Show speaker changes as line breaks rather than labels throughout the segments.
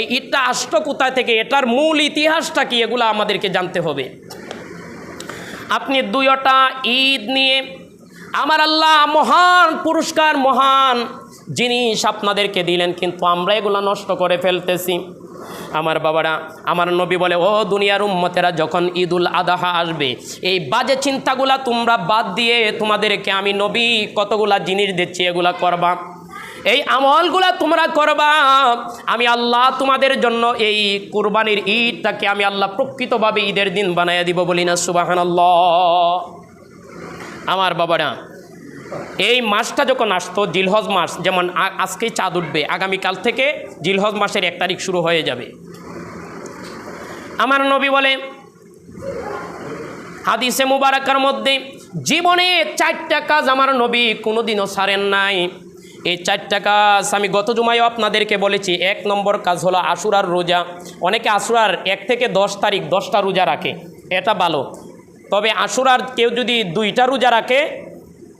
এই ঈদটা আসলো কোথায় থেকে? এটার মূল ইতিহাসটা কি? এগুলো আমাদেরকে জানতে হবে। আপনি দুইটা ঈদ নিয়ে আমার আল্লাহ মহান পুরস্কার, মহান জিনিস আপনাদেরকে দিলেন, কিন্তু আমরা এগুলো নষ্ট করে ফেলতেছি। আমার বাবারা, আমার নবী বলে, ও দুনিয়ার উম্মতেরা, যখন ঈদুল আদাহা আসবে, এই বাজে চিন্তাগুলা তোমরা বাদ দিয়ে তোমাদেরকে আমি নবী কতগুলা জিনিস দিচ্ছি, এগুলা করবা? এই আমলগুলা তোমরা করবা। আমি আল্লাহ তোমাদের জন্য এই কুরবানির ঈদটাকে আমি আল্লাহ প্রকৃতভাবে ঈদের দিন বানাইয়া দিব বলি না সুবাহান আমার বাবারা, এই মাসটা যখন আসতো, জিলহজ মাস, যেমন আজকেই চাঁদ উঠবে, আগামীকাল থেকে জিলহজ মাসের এক তারিখ শুরু হয়ে যাবে। আমার নবী বলে, হাদিসে মুবারাকার মধ্যে, জীবনে চারটা কাজ আমার নবী কোনোদিনও ছাড়েন নাই। এই চারটা কাজ আমি গত জুমায়ও আপনাদেরকে বলেছি, এক নম্বর কাজ হলো আশুরার রোজা। অনেকে আশুরার এক থেকে দশ তারিখ দশটা রোজা রাখে, এটা ভালো। তবে আশুরার কেউ যদি দুইটা রোজা রাখে,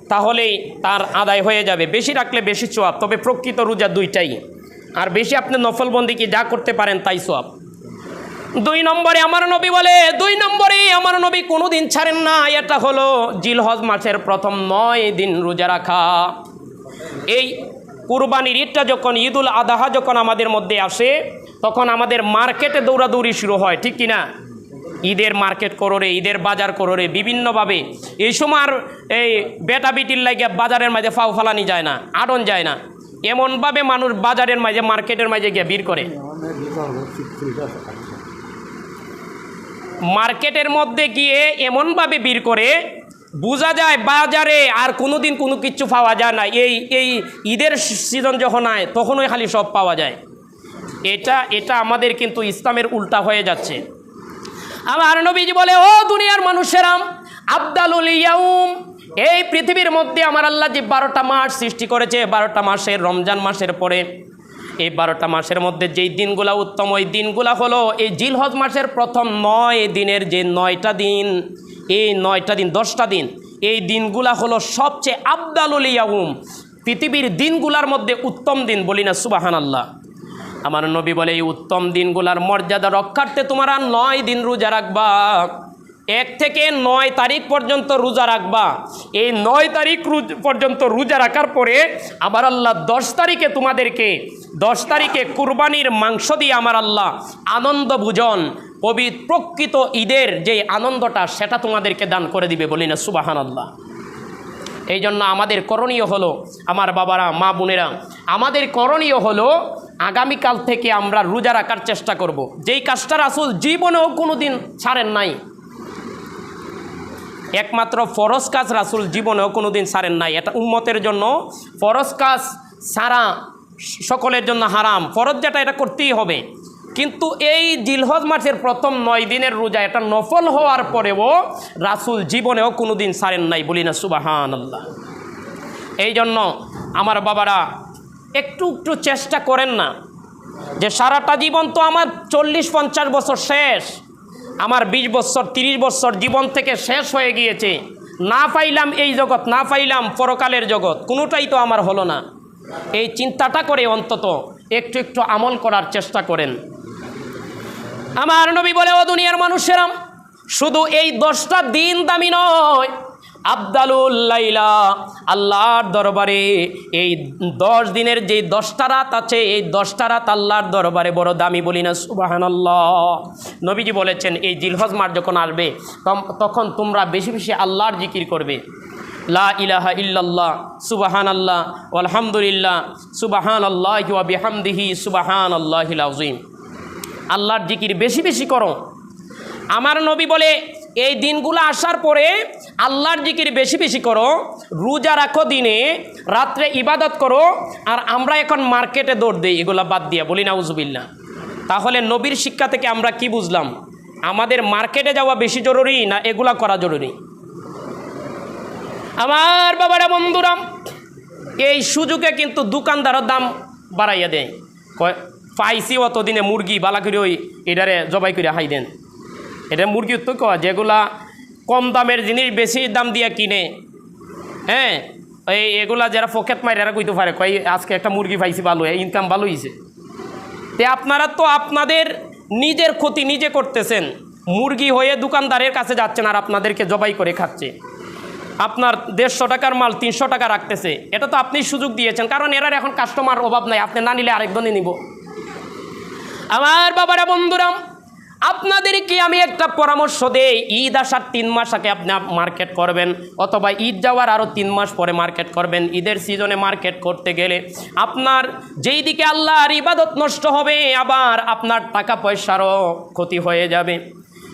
তাহলেই তার আদায় হয়ে যাবে। বেশি রাখলে বেশি সোয়াব, তবে প্রকৃত রোজা দুইটাই। আর বেশি আপনি নফলবন্দি কি যা করতে পারেন তাই সোয়াব। দুই নম্বরে আমার নবী বলে, দুই নম্বরে আমার নবী কোনো দিন ছাড়েন না, এটা হলো জিলহজ মাসের প্রথম নয় দিন রোজা রাখা। এই কুরবানির ঈদটা যখন, ঈদুল আদাহা যখন আমাদের মধ্যে আসে, তখন আমাদের মার্কেটে দৌড়াদৌড়ি শুরু হয়, ঠিক কি না ঈদের মার্কেট করোরে, ঈদের বাজার করোরে, বিভিন্নভাবে। এই সময় আর এই বেটা বিটির লাগে বাজারের মাঝে ফাও ফালানি যায় না, আড়ন যায় না। এমনভাবে মানুষ বাজারের মাঝে, মার্কেটের মাঝে গিয়ে ভিড় করে। মার্কেটের মধ্যে গিয়ে এমনভাবে ভিড় করে বোঝা যায় বাজারে আর কোনো দিন কোনো কিছু পাওয়া যায় না। এই এই ঈদের সিজন যখন আয়, তখনই খালি সব পাওয়া যায়। এটা এটা আমাদের কিন্তু ইসলামের উল্টা হয়ে যাচ্ছে। আমার নবীজি বলে, ও দুনিয়ার মানুষেরাম আবদালুল ইয়াউম, এই পৃথিবীর মধ্যে আমার আল্লাহ যে বারোটা মাস সৃষ্টি করেছে, বারোটা মাসের রমজান মাসের পরে, এই বারোটা মাসের মধ্যে যেই দিনগুলা উত্তম, ওই দিনগুলা হলো এই জিলহজ মাসের প্রথম নয় দিনের যে নয়টা দিন। এই নয়টা দিন, দশটা দিন, এই দিনগুলা হলো সবচেয়ে আবদালুল ইয়াউম। পৃথিবীর দিনগুলার মধ্যে উত্তম দিন বলি না সুবাহান আল্লাহ আমার নবী বলে, এই উত্তম দিনগুলার মর্যাদা রক্ষার্থে তোমার নয় দিন রোজা রাখবা। এক থেকে নয় তারিখ পর্যন্ত রোজা রাখবা। এই নয় তারিখ পর্যন্ত রোজা রাখার পরে আবার আল্লাহ দশ তারিখে তোমাদেরকে, দশ তারিখে কুরবানির মাংস দিয়ে আমার আল্লাহ আনন্দ ভোজন পবিত্র প্রকৃত ঈদের যে আনন্দটা, সেটা তোমাদেরকে দান করে দিবে বলি না সুবাহান আল্লাহ এই জন্য আমাদের করণীয় হলো, আমার বাবারা, মা বোনেরা, আমাদের করণীয় হলো, আগামীকাল থেকে আমরা রোজা রাখার চেষ্টা করব। যেই কাজটা রাসুল জীবনেও কোনো দিন ছাড়েন নাই, একমাত্র ফরজ কাজ রাসুল জীবনেও কোনো দিন ছাড়েন নাই। এটা উম্মতের জন্য ফরজ কাজ সারা সকলের জন্য হারাম। ফরজ যেটা, এটা করতেই হবে। কিন্তু এই জিলহজ মাসের প্রথম নয় দিনের রোজা এটা নফল হওয়ার পরেও রাসুল জীবনেও কোনো দিন ছাড়েন নাই, বলি না সুবাহান আল্লাহ এই জন্য আমার বাবারা, একটু একটু চেষ্টা করেন না যে সারাটা জীবন তো আমার চল্লিশ পঞ্চাশ বছর শেষ, আমার বিশ বছর, তিরিশ বছর জীবন থেকে শেষ হয়ে গিয়েছে। না পাইলাম এই জগৎ, না পাইলাম পরকালের জগৎ, কোনোটাই তো আমার হলো না। এই চিন্তাটা করে অন্তত একটু একটু আমল করার চেষ্টা করেন। আমার নবী বলে, ও দুনিয়ার মানুষেরাম শুধু এই দশটা দিন দামি নয় আবদালুল্লাইলা আল্লাহর দরবারে এই দশ দিনের যে দশটা রাত আছে, এই দশটা রাত আল্লাহর দরবারে বড় দামি বলি না সুবাহান নবীজি বলেছেন, এই জিলহজ মাস যখন আসবে তখন তোমরা বেশি বেশি আল্লাহর জিকির করবে। লা ইলাহা ইল্লাল্লাহ সুবাহান আল্লাহ আলহামদুলিল্লাহ সুবাহান আল্লাহ বিহামদিহি সুবাহান আল্লাহ আজিম আল্লাহর জিকির বেশি বেশি করো। আমার নবী বলে, এই দিনগুলো আসার পরে আল্লাহর জিকির বেশি বেশি করো, রোজা রাখো দিনে, রাত্রে ইবাদত করো, আর আমরা এখন মার্কেটে দৌড় দিই, এগুলো বাদ দিয়া বলি না উজবিল্লা তাহলে নবীর শিক্ষা থেকে আমরা কি বুঝলাম? আমাদের মার্কেটে যাওয়া বেশি জরুরি না এগুলা করা জরুরি? আমার বাবারা বন্ধুরাম এই সুযোগে কিন্তু দোকানদারের দাম বাড়াইয়া দেয়। কয় পাইছি অত দিনে মুরগি, বালা করে ওই এটারে জবাই করে হাই দেন। এটা মুরগি তো কয়, যেগুলা কম দামের জিনিস বেশি দাম দিয়ে কিনে। হ্যাঁ এই এগুলা যারা পকেট মারি এরা কইতে পারে, কয়, আজকে একটা মুরগি পাইছি ভালো ইনকাম ভালো হয়েছে তে আপনারা তো আপনাদের নিজের ক্ষতি নিজে করতেছেন। মুরগি হয়ে দোকানদারের কাছে যাচ্ছেন আর আপনাদেরকে জবাই করে খাচ্ছে। আপনার দেড়শো টাকার মাল তিনশো টাকা রাখতেছে। এটা তো আপনি সুযোগ দিয়েছেন, কারণ এরার এখন কাস্টমার অভাব নাই, আপনি না নিলে আরেকজনই নিব। আমার বাবারা বন্ধুরা আপনাদেরকে আমি একটা পরামর্শ দেই। ঈদ আসার তিন মাস আগে আপনি মার্কেট করবেন, অথবা ঈদ যাওয়ার আরও তিন মাস পরে মার্কেট করবেন। ঈদের সিজনে মার্কেট করতে গেলে আপনার যেই দিকে আল্লাহর ইবাদত নষ্ট হবে, আবার আপনার টাকা পয়সারও ক্ষতি হয়ে যাবে।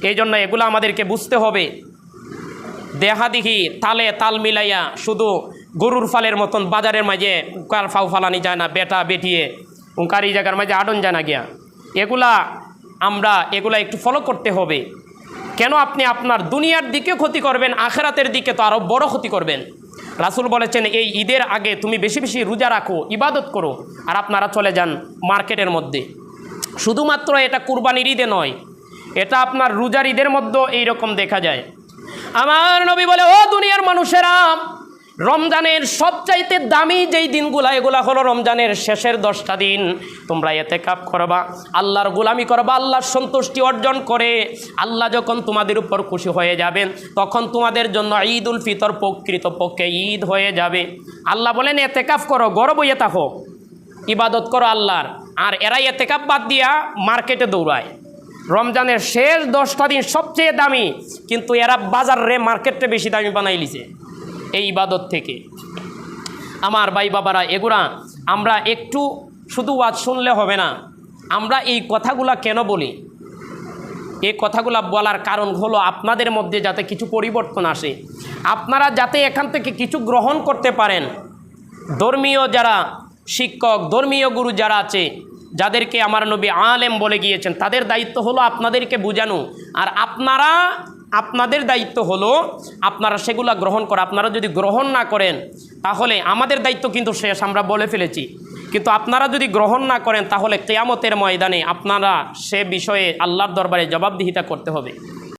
এই জন্য এগুলো আমাদেরকে বুঝতে হবে। দেহা দেখি তালে তাল মিলাইয়া শুধু গরুর ফালের মতন বাজারের মাঝে কার ফাউ ফালানি যায় না, বেটা, বেটিয়ে। উঙ্কার এই জায়গার মাঝে আডন যায় না গিয়া। এগুলা আমরা, এগুলা একটু ফলো করতে হবে। কেন আপনি আপনার দুনিয়ার দিকেও ক্ষতি করবেন, আখেরাতের দিকে তো আরও বড় ক্ষতি করবেন। রাসুল বলেছেন, এই ঈদের আগে তুমি বেশি বেশি রোজা রাখো, ইবাদত করো, আর আপনারা চলে যান মার্কেটের মধ্যে। শুধুমাত্র এটা কুরবানির ঈদে নয়, এটা আপনার রোজার ঈদের মধ্যেও এইরকম দেখা যায়। আমার নবী বলে, ও দুনিয়ার মানুষেরা রমজানের সবচাইতে দামি যেই দিনগুলা, এগুলা হলো রমজানের শেষের দশটা দিন। তোমরা এতে কাপ করবা, আল্লাহর গোলামি করবা, আল্লাহর সন্তুষ্টি অর্জন করে আল্লাহ যখন তোমাদের উপর খুশি হয়ে যাবেন তখন তোমাদের জন্য ঈদ উল ফিতর প্রকৃত পক্ষে ঈদ হয়ে যাবে। আল্লাহ বলেন, এতে কাপ করো গর্ব ইয়ে থাকো ইবাদত করো আল্লাহর। আর এরাই এতে কাপ বাদ দিয়া মার্কেটে দৌড়ায়। রমজানের শেষ দশটা দিন সবচেয়ে দামি, কিন্তু এরা বাজার রে মার্কেটে বেশি দামি বানাই লিছে। এই ইবাদত থেকে। আমার ভাই বাবারা, এগুলা আমরা একটু শুধু ওয়াজ শুনলে হবে না। আমরা এই কথাগুলা কেন বলি? এই কথাগুলা বলার কারণ হলো আপনাদের মধ্যে যাতে কিছু পরিবর্তন আসে। আপনারা যাতে এখান থেকে কিছু গ্রহণ করতে পারেন। ধর্মীয় যারা শিক্ষক, ধর্মীয় গুরু যারা আছে, যাদেরকে আমার নবী আলেম বলে গিয়েছেন, তাদের দায়িত্ব হলো আপনাদেরকে বোঝানো। আর আপনারা আপনাদের দায়িত্ব হলো আপনারা সেগুলা গ্রহণ করা। আপনারা যদি গ্রহণ না করেন, তাহলে আমাদের দায়িত্ব কিন্তু শেষ, আমরা বলে ফেলেছি। কিন্তু আপনারা যদি গ্রহণ না করেন, তাহলে কেয়ামতের ময়দানে আপনারা সে বিষয়ে আল্লাহর দরবারে জবাবদিহিতা করতে হবে।